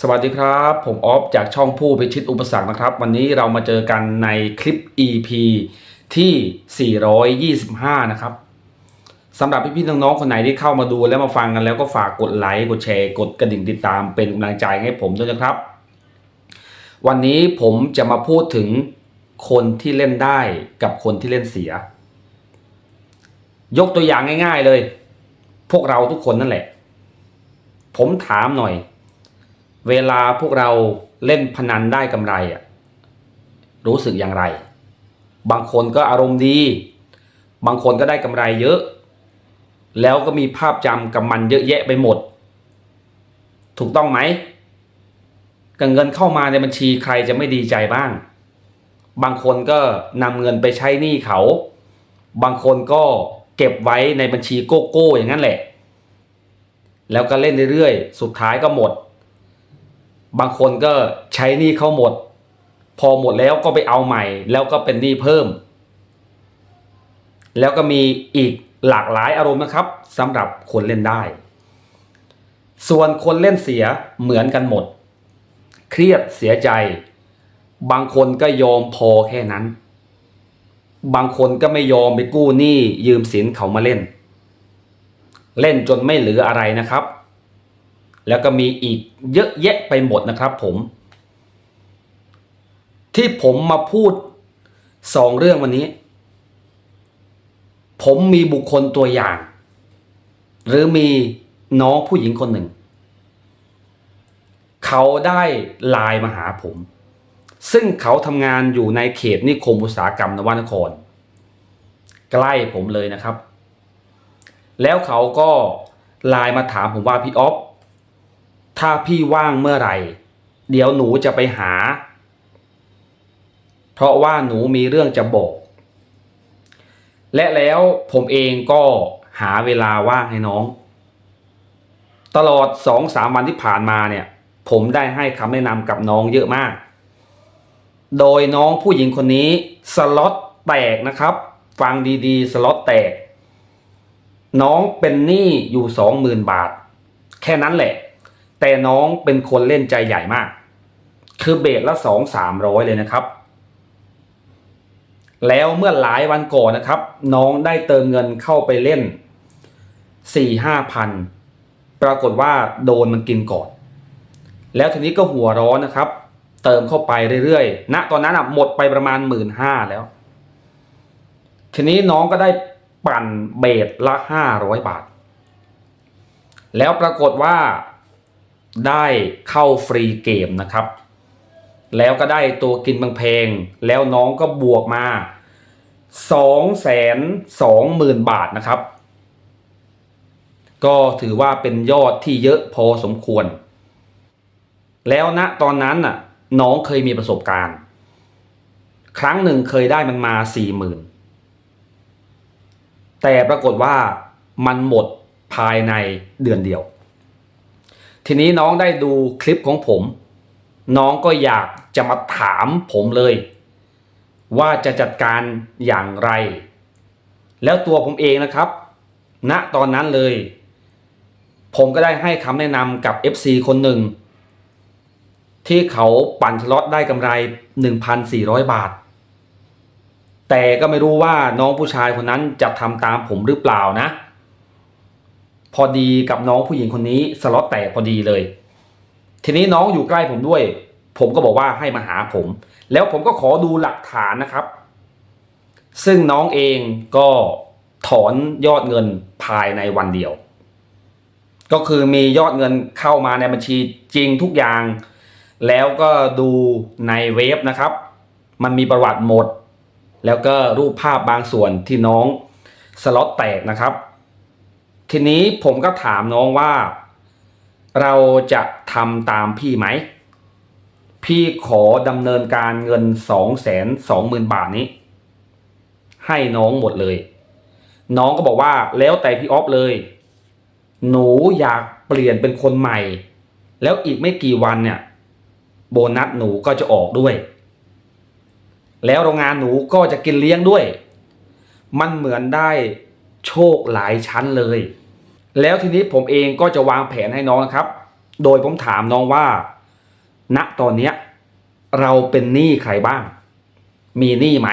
สวัสดีครับ ผมออฟจากช่องผู้พิชิตอุปสรรคนะครับ วันนี้เรามาเจอกันในคลิป EP ที่ 425 นะครับสำหรับพี่ๆน้องๆคนไหนที่เข้ามาดูแล้วมาฟังกันแล้วก็ฝากกดไลค์กดแชร์กดกระดิ่งติดตามเป็นกำลังใจให้ผมด้วยนะครับ วันนี้ผมจะมาพูดถึงคนที่เล่นได้กับคนที่เล่นเสีย ยกตัวอย่างง่าย ๆเลย พวกเราทุกคนนั่นแหละ ผมถามหน่อย เวลาพวกเราเล่นพนันได้กำไรอะรู้สึกอย่างไร บางคนก็อารมณ์ดี บางคนก็ได้กำไรเยอะ แล้วก็มีภาพจำกับมันเยอะแยะไปหมด ถูกต้องไหมกับเงินเข้ามาในบัญชีใครจะไม่ดีใจบ้าง บางคนก็นำเงินไปใช้หนี้เขา บางคนก็เก็บไว้ในบัญชีโกโก้อย่างนั้นแหละ แล้วก็เล่นเรื่อยๆ สุดท้ายก็หมด บางคนก็ใช้หนี้เขาหมด พอหมดแล้วก็ไปเอาใหม่ แล้วก็เป็นหนี้เพิ่ม แล้วก็มีอีกหลากหลายอารมณ์นะครับสำหรับคนเล่นได้ ส่วนคนเล่นเสียเหมือนกันหมด เครียดเสียใจ บางคนก็ยอมพอแค่นั้น บางคนก็ไม่ยอมไปกู้หนี้ยืมสินเขามาเล่น เล่นจนไม่เหลืออะไรนะครับ แล้วก็มีอีกเยอะแยะไปหมดนะครับผม ที่ผมมาพูดสองเรื่องวันนี้ ผมมีบุคคลตัวอย่าง หรือมีน้องผู้หญิงคนหนึ่ง เขาได้ไลน์มาหาผม ซึ่งเขาทำงานอยู่ในเขตนิคมอุตสาหกรรมนวนคร ใกล้ผมเลยนะครับ แล้วเขาก็ไลน์มาถามผมว่าพี่ออฟ ถ้าพี่ว่างเมื่อไหร่ เดี๋ยวหนูจะไปหา เพราะว่าหนูมีเรื่องจะบอก และแล้วผมเองก็หาเวลาว่างให้น้อง ตลอดสองสามวันที่ผ่านมาเนี่ย ผมได้ให้คำแนะนำกับน้องเยอะมาก โดยน้องผู้หญิงคนนี้สล็อตแตกนะครับ ฟังดีๆ สล็อตแตก น้องเป็นหนี้อยู่สองหมื่นบาท แค่นั้นแหละ แต่น้องเป็นคนเล่นใจใหญ่มาก คือเบสละสองสามร้อยเลยนะครับ แล้วเมื่อหลายวันก่อนนะครับ น้องได้เติมเงินเข้าไปเล่นสี่ห้าพันปรากฏว่าโดนมันกินก่อน แล้วทีนี้ก็หัวร้อนนะครับ เติมเข้าไปเรื่อยๆณตอนนั้นอะหมดไปประมาณหมื่นห้าแล้ว ทีนี้น้องก็ได้ปั่นเบสละห้าร้อยบาท แล้วปรากฏว่า ได้เข้าฟรีเกมนะครับ แล้วก็ได้ตัวกินบางเพลง แล้วน้องก็บวกมาสองแสนสองหมื่นบาทนะครับ ก็ถือว่าเป็นยอดที่เยอะพอสมควร แล้วณตอนนั้นน่ะน้องเคยมีประสบการณ์ ครั้งหนึ่งเคยได้มันมาสี่หมื่นแต่ปรากฏว่ามันหมดภายในเดือนเดียว ทีนี้น้องได้ดูคลิปของผม น้องก็อยากจะมาถามผมเลย ว่าจะจัดการอย่างไร แล้วตัวผมเองนะครับณตอนนั้นเลย ผมก็ได้ให้คำแนะนำกับ FC คนหนึ่ง ที่เขาปั่นสล็อตได้กำไร 1,400 บาท แต่ก็ไม่รู้ว่าน้องผู้ชายคนนั้นจะทำตามผมหรือเปล่านะ พอดีกับน้องผู้หญิงคนนี้สล็อตแตกพอดีเลย ทีนี้น้องอยู่ใกล้ผมด้วย ผมก็บอกว่าให้มาหาผม แล้วผมก็ขอดูหลักฐานนะครับ ซึ่งน้องเองก็ถอนยอดเงินภายในวันเดียว ก็คือมียอดเงินเข้ามาในบัญชีจริงทุกอย่าง แล้วก็ดูในเว็บนะครับ มันมีประวัติหมด แล้วก็รูปภาพบางส่วนที่น้องสล็อตแตกนะครับ ทีนี้ผมก็ถามน้องว่า เราจะทำตามพี่ไหม พี่ขอดำเนินการเงินสองแสนสองหมื่นบาทนี้ ให้น้องหมดเลย น้องก็บอกว่าแล้วแต่พี่ออฟเลย หนูอยากเปลี่ยนเป็นคนใหม่ แล้วอีกไม่กี่วันเนี่ย โบนัสหนูก็จะออกด้วย แล้วโรงงานหนูก็จะกินเลี้ยงด้วย มันเหมือนได้ โชคหลายชั้นเลย แล้วทีนี้ผมเองก็จะวางแผนให้น้องนะครับ โดยผมถามน้องว่า ณตอนเนี้ยเราเป็นหนี้ใครบ้าง มีหนี้ไหม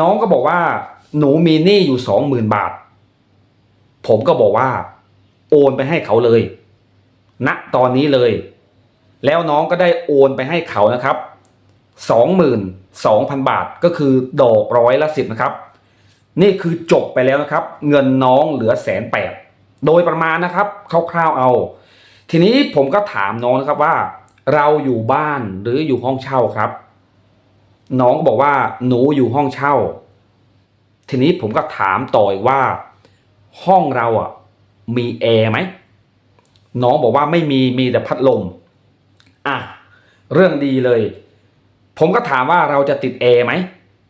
น้องก็บอกว่า หนูมีหนี้อยู่สองหมื่นบาท ผมก็บอกว่า โอนไปให้เขาเลย ณตอนนี้เลย แล้วน้องก็ได้โอนไปให้เขานะครับสองหมื่นสองพันบาทก็คือดอกร้อยละสิบนะครับ นี่คือจบไปแล้วนะครับ เงินน้องเหลือแสนแปดโดยประมาณนะครับคร่าวๆเอา ทีนี้ผมก็ถามน้องนะครับว่า เราอยู่บ้านหรืออยู่ห้องเช่าครับ น้องก็บอกว่าหนูอยู่ห้องเช่า ทีนี้ผมก็ถามต่ออีกว่า ห้องเราอะมีแอร์ไหมน้องบอกว่าไม่มีมีแต่พัดลมอะเรื่องดีเลย ผมก็ถามว่าเราจะติดแอร์ไหม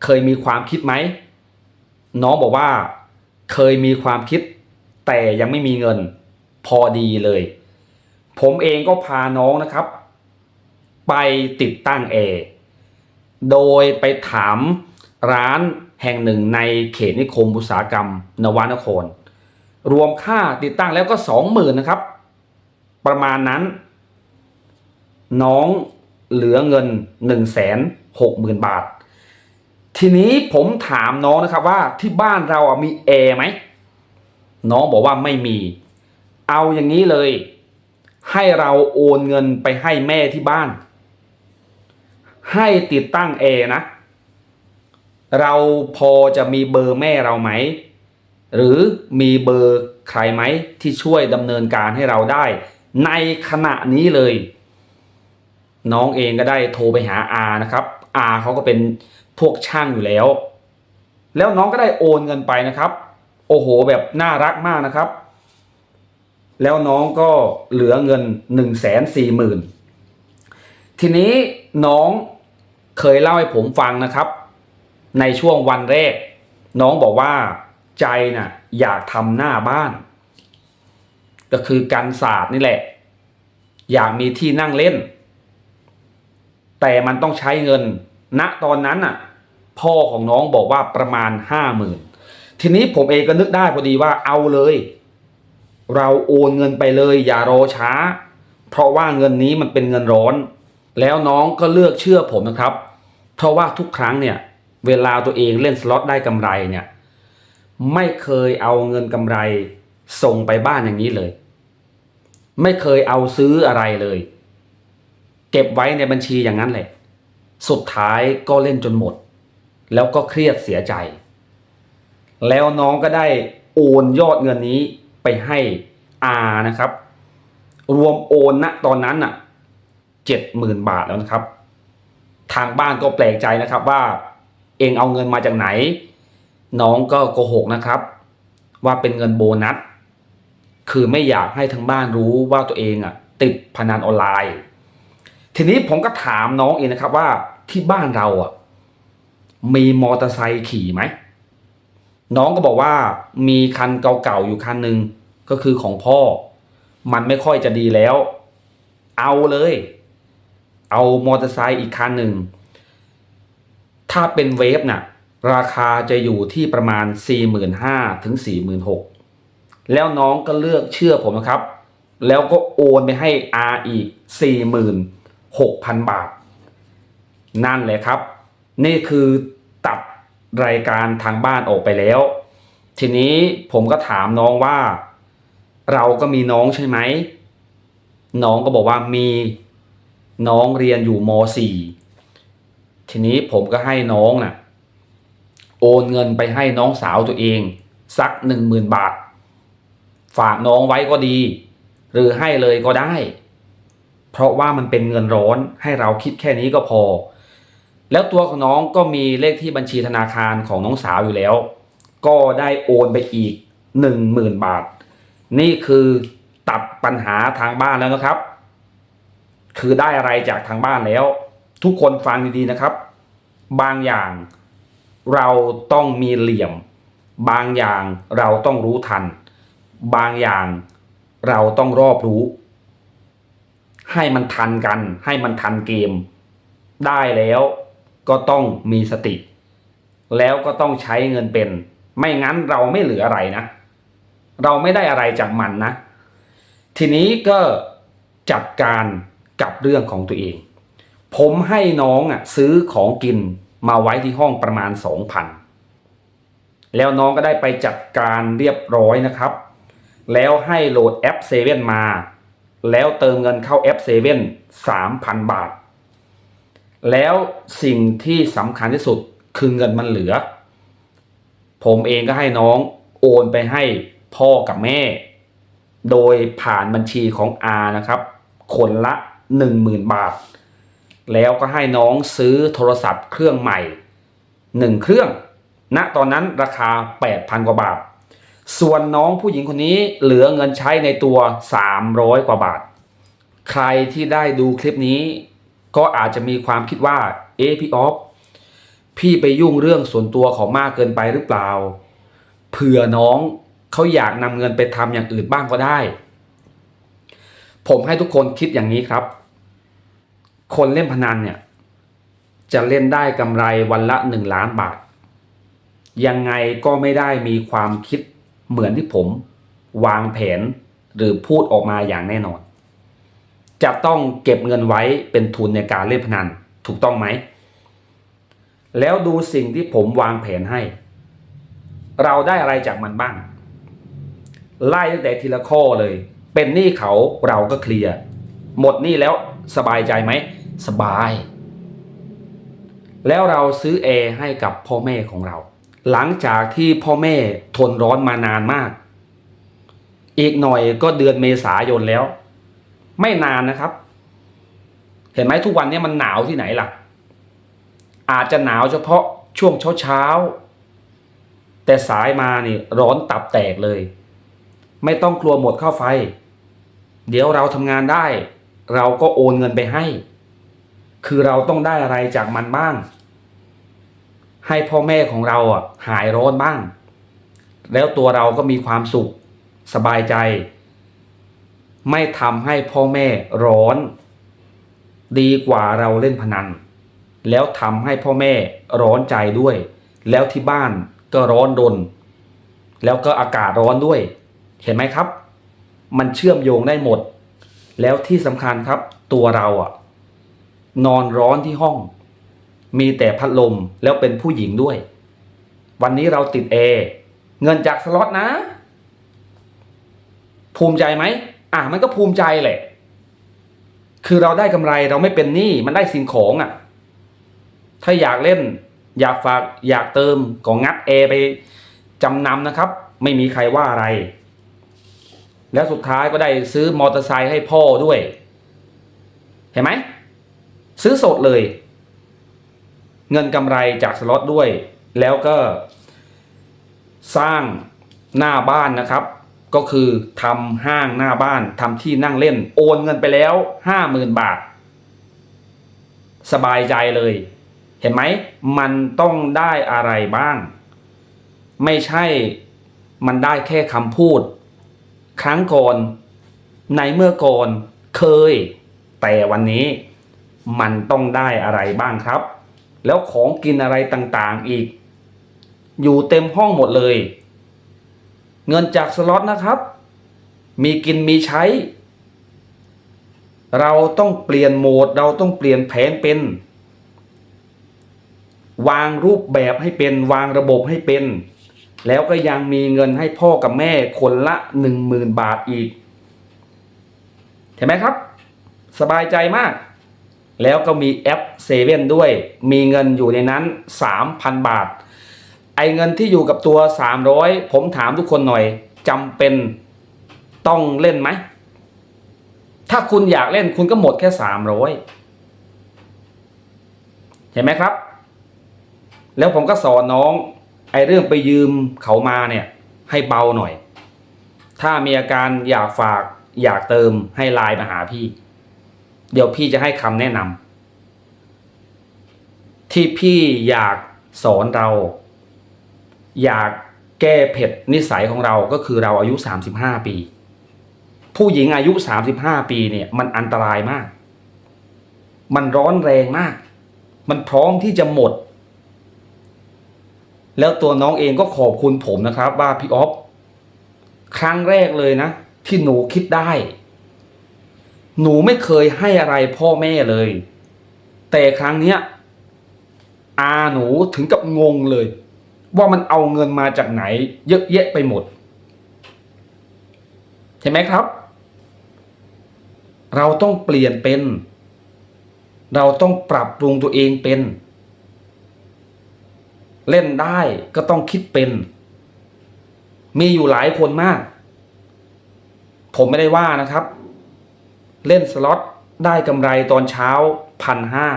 เคยมีความคิดไหม น้องบอกว่าเคยมีความคิดแต่ยังไม่มีเงินพอดีเลย ผมเองก็พาน้องนะครับ ไปติดตั้งแอร์โดยไปถามร้านแห่งหนึ่งในเขตนิคมอุตสาหกรรม นวนคร รวมค่าติดตั้งแล้วก็สองหมื่นนะครับ ประมาณนั้น น้องเหลือเงินหนึ่งแสนหกหมื่นบาท ทีนี้ผมถามน้องนะครับว่าที่บ้านเราอะมีแอร์ไหมน้องบอกว่าไม่มี เอาอย่างนี้เลย ให้เราโอนเงินไปให้แม่ที่บ้าน ให้ติดตั้งแอร์นะ เราพอจะมีเบอร์แม่เราไหม หรือมีเบอร์ใครไหมที่ช่วยดำเนินการให้เราได้ ในขณะนี้เลย น้องเองก็ได้โทรไปหาอานะครับอาเขาก็เป็น พวกช่างอยู่แล้ว แล้วน้องก็ได้โอนเงินไปนะครับ โอ้โหแบบน่ารักมากนะครับ แล้วน้องก็เหลือเงินหนึ่งแสนสี่หมื่นทีนี้น้องเคยเล่าให้ผมฟังนะครับ ในช่วงวันแรก น้องบอกว่าใจน่ะอยากทำหน้าบ้าน ก็คือกันศาสตร์นี่แหละ อยากมีที่นั่งเล่น แต่มันต้องใช้เงินณตอนนั้นน่ะ พ่อของน้องบอกว่าประมาณห้าหมื่นทีนี้ผมเองก็นึกได้พอดีว่าเอาเลย เราโอนเงินไปเลย อย่ารอช้า เพราะว่าเงินนี้มันเป็นเงินร้อน แล้วน้องก็เลือกเชื่อผมนะครับ เพราะว่าทุกครั้งเนี่ย เวลาตัวเองเล่นสล็อตได้กำไรเนี่ย ไม่เคยเอาเงินกำไรส่งไปบ้านอย่างนี้เลย ไม่เคยเอาซื้ออะไรเลย เก็บไว้ในบัญชีอย่างนั้นแหละ สุดท้ายก็เล่นจนหมด แล้วก็เครียดเสียใจ แล้วน้องก็ได้โอนยอดเงินนี้ไปให้อานะครับ รวมโอนณตอนนั้นน่ะเจ็ดหมื่นบาทแล้วนะครับ ทางบ้านก็แปลกใจนะครับว่าเองเอาเงินมาจากไหน น้องก็โกหกนะครับ ว่าเป็นเงินโบนัสคือไม่อยากให้ทั้งบ้านรู้ว่าตัวเองอะติดพนันออนไลน์ ทีนี้ผมก็ถามน้องเองนะครับว่าที่บ้านเราอะ มีมอเตอร์ไซค์ขี่ไหม น้องก็บอกว่ามีคันเก่าๆอยู่คันหนึ่งก็คือของพ่อ มันไม่ค่อยจะดีแล้ว เอาเลย เอามอเตอร์ไซค์อีกคันหนึ่ง ถ้าเป็นเวฟน่ะ ราคาจะอยู่ที่ประมาณ 45,000ถึง46,000 แล้วน้องก็เลือกเชื่อผมนะครับ แล้วก็โอนไปให้อาอีก 46,000 บาท นั่นเลยครับ นี่คือตัดรายการทางบ้านออกไปแล้ว ทีนี้ผมก็ถามน้องว่า เราก็มีน้องใช่ไหม น้องก็บอกว่ามีน้องเรียนอยู่ม .4 ทีนี้ผมก็ให้น้องน่ะโอนเงินไปให้น้องสาวตัวเอง สักหนึ่งหมื่นบาท ฝากน้องไว้ก็ดี หรือให้เลยก็ได้ เพราะว่ามันเป็นเงินร้อนให้เราคิดแค่นี้ก็พอ แล้วตัวของน้องก็มีเลขที่บัญชีธนาคารของน้องสาวอยู่แล้ว ก็ได้โอนไปอีกหนึ่งหมื่นบาท นี่คือตัดปัญหาทางบ้านแล้วนะครับ คือได้อะไรจากทางบ้านแล้ว ทุกคนฟังดีๆนะครับ บางอย่างเราต้องมีเหลี่ยม บางอย่างเราต้องรู้ทัน บางอย่างเราต้องรอบรู้ ให้มันทันกัน ให้มันทันเกม ได้แล้ว ก็ต้องมีสติ แล้วก็ต้องใช้เงินเป็น ไม่งั้นเราไม่เหลืออะไรนะ เราไม่ได้อะไรจากมันนะ ทีนี้ก็จัดการกับเรื่องของตัวเอง ผมให้น้องอะซื้อของกินมาไว้ที่ห้องประมาณสองพันแล้วน้องก็ได้ไปจัดการเรียบร้อยนะครับ แล้วให้โหลดแอปเซเว่นมา แล้วเติมเงินเข้าแอปเซเว่นสามพันบาท แล้วสิ่งที่สำคัญที่สุดคือเงินมันเหลือ ผมเองก็ให้น้องโอนไปให้พ่อกับแม่ โดยผ่านบัญชีของอานะครับคนละ 10,000 บาท แล้วก็ให้น้องซื้อโทรศัพท์เครื่องใหม่ 1 เครื่องณตอนนั้นราคา 8,000 กว่าบาท ส่วนน้องผู้หญิงคนนี้เหลือเงินใช้ในตัว 300 กว่าบาท ใครที่ได้ดูคลิปนี้ ก็อาจจะมีความคิดว่า เอะพี่ออฟพี่ไปยุ่งเรื่องส่วนตัวเขามากเกินไปหรือเปล่า เผื่อน้องเขาอยากนำเงินไปทำอย่างอื่นบ้างก็ได้ ผมให้ทุกคนคิดอย่างนี้ครับ คนเล่นพนันเนี่ย จะเล่นได้กำไรวันละหนึ่งล้านบาท ยังไงก็ไม่ได้มีความคิดเหมือนที่ผม วางแผนหรือพูดออกมาอย่างแน่นอน จะต้องเก็บเงินไว้เป็นทุนในการเล่นพนันถูกต้องไหม แล้วดูสิ่งที่ผมวางแผนให้ เราได้อะไรจากมันบ้าง ไล่ตั้งแต่ทีละข้อเลย เป็นหนี้เขาเราก็เคลียร์หมดหนี้แล้วสบายใจไหม สบาย แล้วเราซื้อแอร์ให้กับพ่อแม่ของเรา หลังจากที่พ่อแม่ทนร้อนมานานมาก อีกหน่อยก็เดือนเมษายนแล้ว ไม่นานนะครับ เห็นไหมทุกวันนี้มันหนาวที่ไหนล่ะ อาจจะหนาวเฉพาะช่วงเช้าเช้าๆแต่สายมานี่ร้อนตับแตกเลย ไม่ต้องกลัวหมดข้าวไฟ เดี๋ยวเราทำงานได้ เราก็โอนเงินไปให้ คือเราต้องได้อะไรจากมันบ้าง ให้พ่อแม่ของเราอะหายร้อนบ้าง แล้วตัวเราก็มีความสุข สบายใจ ไม่ทำให้พ่อแม่ร้อน ดีกว่าเราเล่นพนัน แล้วทำให้พ่อแม่ร้อนใจด้วย แล้วที่บ้านก็ร้อนรน แล้วก็อากาศร้อนด้วย เห็นไหมครับ มันเชื่อมโยงได้หมด แล้วที่สำคัญครับตัวเราอะนอนร้อนที่ห้อง มีแต่พัดลมแล้วเป็นผู้หญิงด้วย วันนี้เราติดแอร์เงินจากสล็อตนะ ภูมิใจไหม อะมันก็ภูมิใจแหละ คือเราได้กำไรเราไม่เป็นหนี้มันได้สิ่งของอะ ถ้าอยากเล่น อยากฝากอยากเติมก็งัดแอร์ไปจำนำนะครับ ไม่มีใครว่าอะไร แล้วสุดท้ายก็ได้ซื้อมอเตอร์ไซค์ให้พ่อด้วย เห็นไหม ซื้อสดเลย เงินกำไรจากสล็อตด้วย แล้วก็ สร้างหน้าบ้านนะครับ ก็คือทำห้างหน้าบ้านทำที่นั่งเล่น โอนเงินไปแล้วห้าหมื่นบาท สบายใจเลย เห็นไหมมันต้องได้อะไรบ้าง ไม่ใช่มันได้แค่คำพูด ครั้งก่อนในเมื่อก่อนเคย แต่วันนี้มันต้องได้อะไรบ้างครับ แล้วของกินอะไรต่างๆอีก อยู่เต็มห้องหมดเลย เงินจากสล็อตนะครับ มีกินมีใช้ เราต้องเปลี่ยนโหมด เราต้องเปลี่ยนแผนเป็น วางรูปแบบให้เป็น วางระบบให้เป็น แล้วก็ยังมีเงินให้พ่อกับแม่คนละหนึ่งหมื่นบาทอีกเห็นไหมครับ สบายใจมาก แล้วก็มีแอปเซเว่นด้วย มีเงินอยู่ในนั้น 3,000 บาท ไอเงินที่อยู่กับตัว 300 ผมถามทุกคนหน่อยจำเป็นต้องเล่นไหม ถ้าคุณอยากเล่นคุณก็หมดแค่ 300 เห็นไหมครับ แล้วผมก็สอนน้อง ไอเรื่องไปยืมเขามาเนี่ย ให้เบาหน่อย ถ้ามีอาการอยากฝากอยากเติมให้ไลน์มาหาพี่ เดี๋ยวพี่จะให้คำแนะนำที่พี่อยากสอนเรา อยากแก้เผ็ดนิสัยของเราก็คือเราอายุ 35 ปี ผู้หญิงอายุ 35 ปีเนี่ยมันอันตรายมาก มันร้อนแรงมาก มันพร้อมที่จะหมด แล้วตัวน้องเองก็ขอบคุณผมนะครับว่าพี่ออฟครั้งแรกเลยนะ ที่หนูคิดได้ หนูไม่เคยให้อะไรพ่อแม่เลย แต่ครั้งเนี้ยอาหนูถึงกับงงเลย ว่ามันเอาเงินมาจากไหน เยอะแยะไปหมด เห็นไหมครับ เราต้องเปลี่ยนเป็น เราต้องปรับปรุงตัวเองเป็น เล่นได้ก็ต้องคิดเป็น มีอยู่หลายคนมาก ผมไม่ได้ว่านะครับ เล่นสล็อตได้กำไรตอนเช้าพันห้า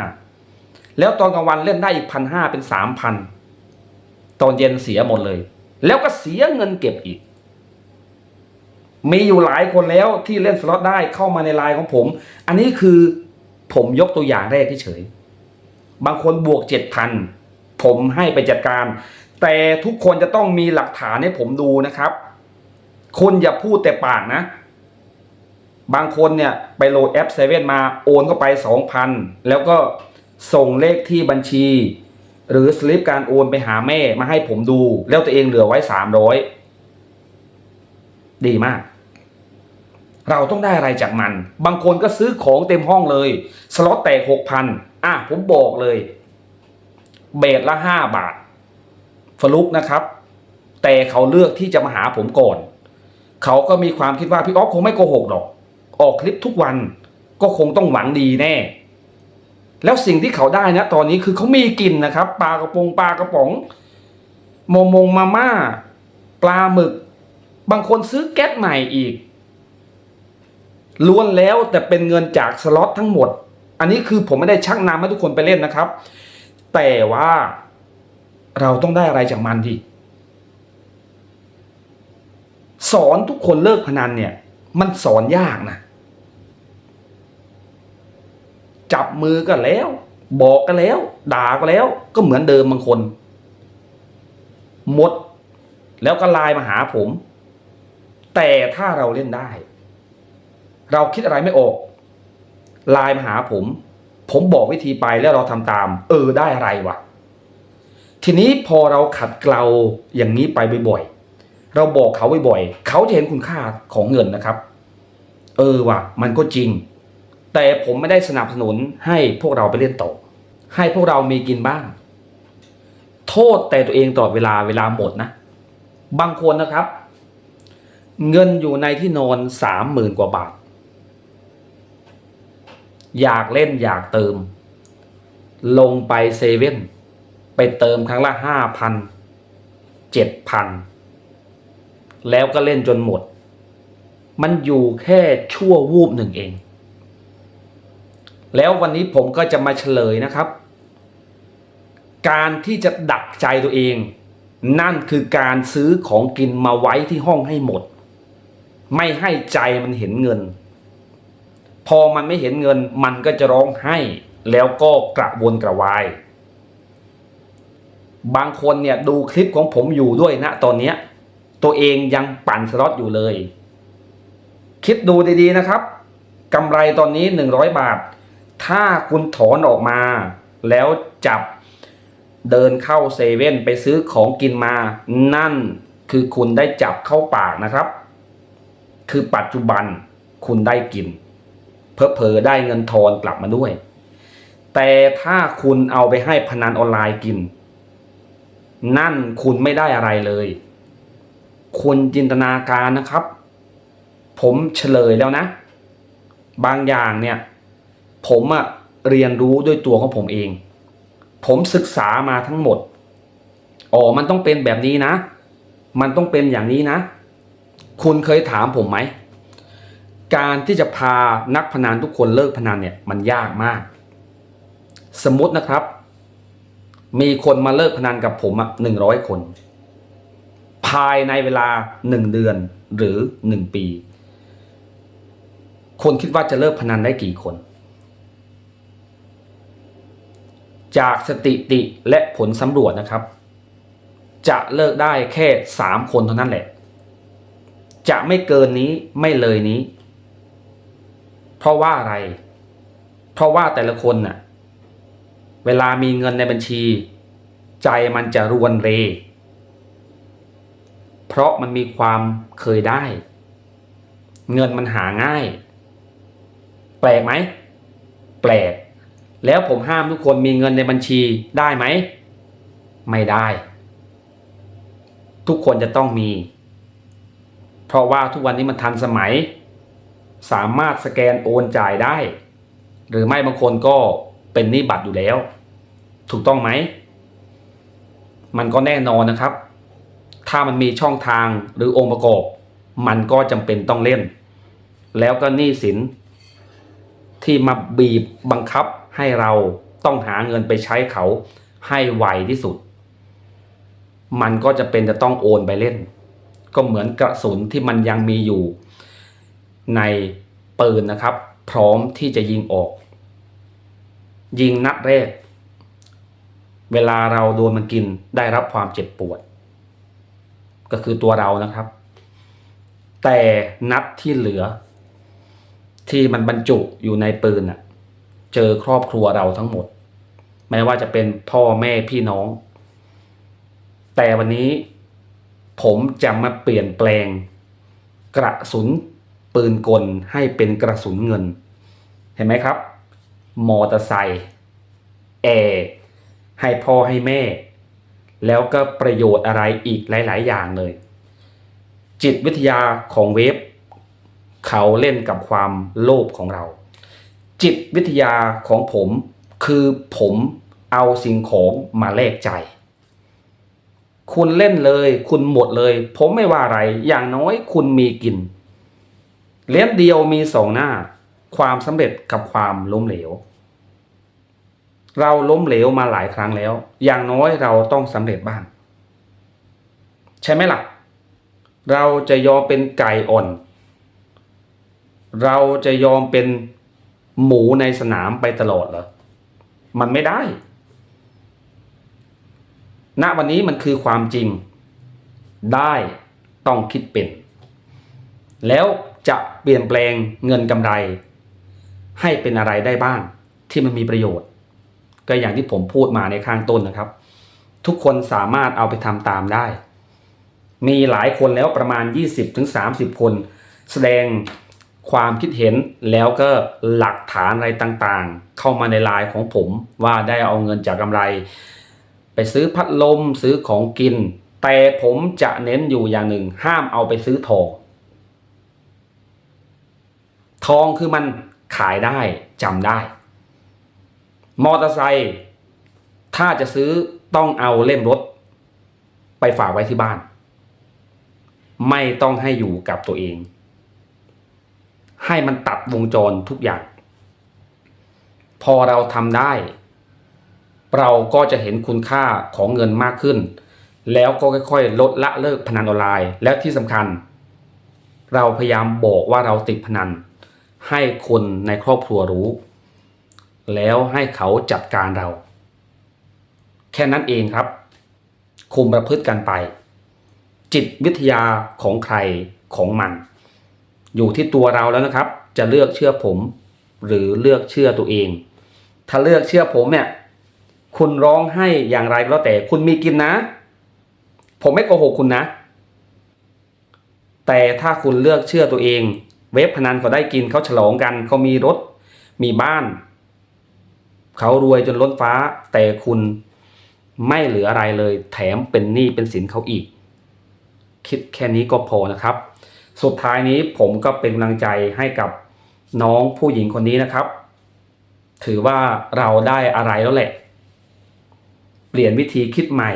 แล้วตอนกลางวันเล่นได้อีกพันห้าเป็นสามพัน ตอนเย็นเสียหมดเลย แล้วก็เสียเงินเก็บอีก มีอยู่หลายคนแล้วที่เล่นสล็อตได้เข้ามาในไลน์ของผม อันนี้คือผมยกตัวอย่างแรกเฉยบางคนบวกเจ็ดพันผมให้ไปจัดการ แต่ทุกคนจะต้องมีหลักฐานให้ผมดูนะครับคุณอย่าพูดแต่ปากนะ บางคนเนี่ยไปโหลดแอปเซเว่นมาโอนเข้าไปสองพันแล้วก็ส่งเลขที่บัญชี หรือสลิปการโอนไปหาแม่มาให้ผมดู แล้วตัวเองเหลือไว้สามร้อยดีมาก เราต้องได้อะไรจากมัน บางคนก็ซื้อของเต็มห้องเลย สล็อตแตกหกพันอะผมบอกเลย เบสละห้าบาทฟลุกนะครับ แต่เขาเลือกที่จะมาหาผมก่อน เขาก็มีความคิดว่าพี่อ๊อฟคงไม่โกหกหรอก ออกคลิปทุกวันก็คงต้องหวังดีแน่ แล้วสิ่งที่เขาได้นะตอนนี้คือเขามีกินนะครับ ปลากระพงปลากระป๋องโมมงมาม่าปลาหมึก บางคนซื้อแก๊สใหม่อีกล้วนแล้วแต่เป็นเงินจากสล็อตทั้งหมด อันนี้คือผมไม่ได้ชักนำให้ทุกคนไปเล่นนะครับ แต่ว่าเราต้องได้อะไรจากมันดิสอนทุกคนเลิกพนันเนี่ย มันสอนยากนะ จับมือก็แล้ว บอกก็แล้ว ด่าก็แล้ว ก็เหมือนเดิมบางคน หมด แล้วก็ไลน์มาหาผม แต่ถ้าเราเล่นได้ เราคิดอะไรไม่ออกไลน์มาหาผม ผมบอกวิธีไปแล้วเราทำตาม เออได้อะไรวะทีนี้พอเราขัดเกลาอย่างนี้ไปบ่อยๆ เราบอกเขาบ่อยๆ เขาจะเห็นคุณค่าของเงินนะครับ เออว่ะ มันก็จริง แต่ผมไม่ได้สนับสนุนให้พวกเราไปเล่นต่อให้พวกเรามีกินบ้าง โทษแต่ตัวเองตลอดเวลาเวลาหมดนะ บางคนนะครับ เงินอยู่ในที่นอนสามหมื่นกว่าบาท อยากเล่นอยากเติม ลงไปเซเว่นไปเติมครั้งละห้าพันเจ็ดพันแล้วก็เล่นจนหมด มันอยู่แค่ชั่ววูบหนึ่งเอง แล้ววันนี้ผมก็จะมาเฉลยนะครับ การที่จะดักใจตัวเอง นั่นคือการซื้อของกินมาไว้ที่ห้องให้หมด ไม่ให้ใจมันเห็นเงิน พอมันไม่เห็นเงินมันก็จะร้องไห้ แล้วก็กระวนกระวาย บางคนเนี่ยดูคลิปของผมอยู่ด้วยนะตอนนี้ตัวเองยังปั่นสล็อตอยู่เลย คิดดูดีๆนะครับกำไรตอนนี้ 100 บาท ถ้าคุณถอนออกมา แล้วจับเดินเข้าเซเว่นไปซื้อของกินมา นั่นคือคุณได้จับเข้าปากนะครับ คือปัจจุบันคุณได้กิน เพอๆได้เงินทอนกลับมาด้วย แต่ถ้าคุณเอาไปให้พนันออนไลน์กิน นั่นคุณไม่ได้อะไรเลย คุณจินตนาการนะครับ ผมเฉลยแล้วนะ บางอย่างเนี่ย ผมอะเรียนรู้ด้วยตัวของผมเอง ผมศึกษามาทั้งหมดอ๋อมันต้องเป็นแบบนี้นะ มันต้องเป็นอย่างนี้นะ คุณเคยถามผมไหม การที่จะพานักพนันทุกคนเลิกพนันเนี่ยมันยากมาก สมมตินะครับ มีคนมาเลิกพนันกับผมอะหนึ่งร้อยคน ภายในเวลาหนึ่งเดือนหรือหนึ่งปี คนคิดว่าจะเลิกพนันได้กี่คน จากสถิติและผลสำรวจนะครับ จะเลิกได้แค่สามคนเท่านั้นแหละ จะไม่เกินนี้ไม่เลยนี้ เพราะว่าอะไร เพราะว่าแต่ละคนน่ะเวลามีเงินในบัญชี ใจมันจะรวนเร เพราะมันมีความเคยได้ เงินมันหาง่าย แปลกไหม แปลก แล้วผมห้ามทุกคนมีเงินในบัญชีได้ไหม ไม่ได้ ทุกคนจะต้องมี เพราะว่าทุกวันนี้มันทันสมัย สามารถสแกนโอนจ่ายได้ หรือไม่บางคนก็เป็นหนี้บัตรอยู่แล้ว ถูกต้องไหม มันก็แน่นอนนะครับ ถ้ามันมีช่องทางหรือองค์ประกอบ มันก็จำเป็นต้องเล่น แล้วก็หนี้สินที่มาบีบบังคับ ให้เราต้องหาเงินไปใช้เขาให้ไวที่สุด มันก็จะเป็นจะต้องโอนไปเล่น ก็เหมือนกระสุนที่มันยังมีอยู่ ในปืนนะครับ พร้อมที่จะยิงออก ยิงนัดแรก เวลาเราโดนมันกินได้รับความเจ็บปวด ก็คือตัวเรานะครับ แต่นัดที่เหลือ ที่มันบรรจุอยู่ในปืนน่ะ เจอครอบครัวเราทั้งหมดไม่ว่าจะเป็นพ่อแม่พี่น้อง แต่วันนี้ผมจะมาเปลี่ยนแปลง กระสุนปืนกลให้เป็นกระสุนเงิน เห็นไหมครับ มอเตอร์ไซค์แอร์ให้พ่อให้แม่ แล้วก็ประโยชน์อะไรอีกหลาย ๆ อย่างเลย จิตวิทยาของเวฟเขาเล่นกับความโลภของเรา จิตวิทยาของผมคือผมเอาสิ่งของมาแลกใจ คุณเล่นเลย คุณหมดเลย ผมไม่ว่าอะไร อย่างน้อยคุณมีกิน เล่นเดียวมีสองหน้า ความสำเร็จกับความล้มเหลว เราล้มเหลวมาหลายครั้งแล้ว อย่างน้อยเราต้องสำเร็จบ้าง ใช่ไหมล่ะ เราจะยอมเป็นไก่อ่อน เราจะยอมเป็น หมูในสนามไปตลอดเหรอ มันไม่ได้ ณ วันนี้มันคือความจริง ได้ต้องคิดเป็น แล้วจะเปลี่ยนแปลงเงินกำไร ให้เป็นอะไรได้บ้างที่มันมีประโยชน์ ก็อย่างที่ผมพูดมาในข้างต้นนะครับ ทุกคนสามารถเอาไปทำตามได้ มีหลายคนแล้วประมาณ 20-30 คน แสดงความคิดเห็น แล้วก็หลักฐานอะไรต่างๆ เข้ามาในไลน์ของผมว่าได้เอาเงินจากกำไร ไปซื้อพัดลมซื้อของกิน แต่ผมจะเน้นอยู่อย่างหนึ่ง ห้ามเอาไปซื้อทอง ทองคือมันขายได้จำได้ มอเตอร์ไซค์ถ้าจะซื้อต้องเอาเล่มรถ ไปฝากไว้ที่บ้าน ไม่ต้องให้อยู่กับตัวเอง ให้มันตัดวงจรทุกอย่าง พอเราทำได้ เราก็จะเห็นคุณค่าของเงินมากขึ้น แล้วก็ค่อยๆ ลดละเลิกพนันออนไลน์ แล้วที่สำคัญ เราพยายามบอกว่าเราติดพนัน ให้คนในครอบครัวรู้ แล้วให้เขาจัดการเรา แค่นั้นเองครับ คุมประพฤติกันไป จิตวิทยาของใครของมัน อยู่ที่ตัวเราแล้วนะครับ จะเลือกเชื่อผม หรือเลือกเชื่อตัวเอง ถ้าเลือกเชื่อผมเนี่ยคุณร้องให้อย่างไรก็แล้วแต่คุณมีกินนะ ผมไม่โกหกคุณนะ แต่ถ้าคุณเลือกเชื่อตัวเอง เว็บพนันเขาได้กินเขาฉลองกันเขามีรถ มีบ้าน เขารวยจนล้นฟ้า แต่คุณไม่เหลืออะไรเลย แถมเป็นหนี้เป็นสินเขาอีก คิดแค่นี้ก็พอนะครับ สุดท้ายนี้ผมก็เป็นกำลังใจให้กับน้องผู้หญิงคนนี้นะครับ ถือว่าเราได้อะไรแล้วแหละ เปลี่ยนวิธีคิดใหม่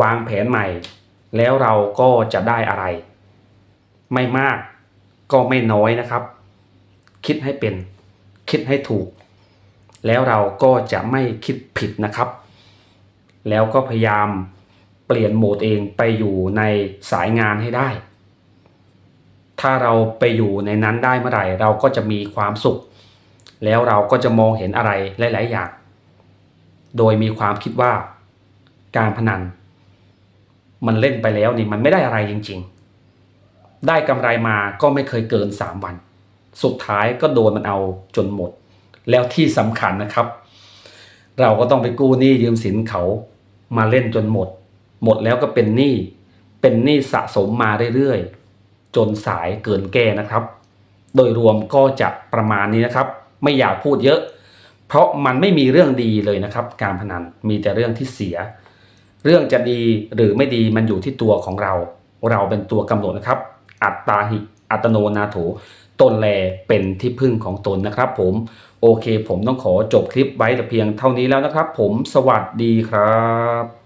วางแผนใหม่ แล้วเราก็จะได้อะไร ไม่มากก็ไม่น้อยนะครับ คิดให้เป็น คิดให้ถูก แล้วเราก็จะไม่คิดผิดนะครับ แล้วก็พยายามเปลี่ยนโหมดเองไปอยู่ในสายงานให้ได้ ถ้าเราไปอยู่ในนั้นได้เมื่อไหร่ เราก็จะมีความสุข แล้วเราก็จะมองเห็นอะไรหลาย ๆ อย่าง โดยมีความคิดว่าการพนัน มันเล่นไปแล้วนี่มันไม่ได้อะไรจริง ๆ ได้กำไรมาก็ไม่เคยเกิน 3 วัน สุดท้ายก็โดนมันเอาจนหมด แล้วที่สำคัญนะครับ เราก็ต้องไปกู้หนี้ยืมสินเขามาเล่นจนหมด หมดแล้วก็เป็นหนี้เป็นหนี้สะสมมาเรื่อยๆ จนสายเกินแก้นะครับ โดยรวมก็จะประมาณนี้นะครับ ไม่อยากพูดเยอะ เพราะมันไม่มีเรื่องดีเลยนะครับ การพนันมีแต่เรื่องที่เสีย เรื่องจะดีหรือไม่ดีมันอยู่ที่ตัวของเรา เราเป็นตัวกำหนดนะครับ อัตตาหิอัตโนนาโถตนแลเป็นที่พึ่งของตนนะครับ ผม โอเค ผมต้องขอจบคลิปไว้แต่เพียงเท่านี้แล้วนะครับ ผมสวัสดีครับ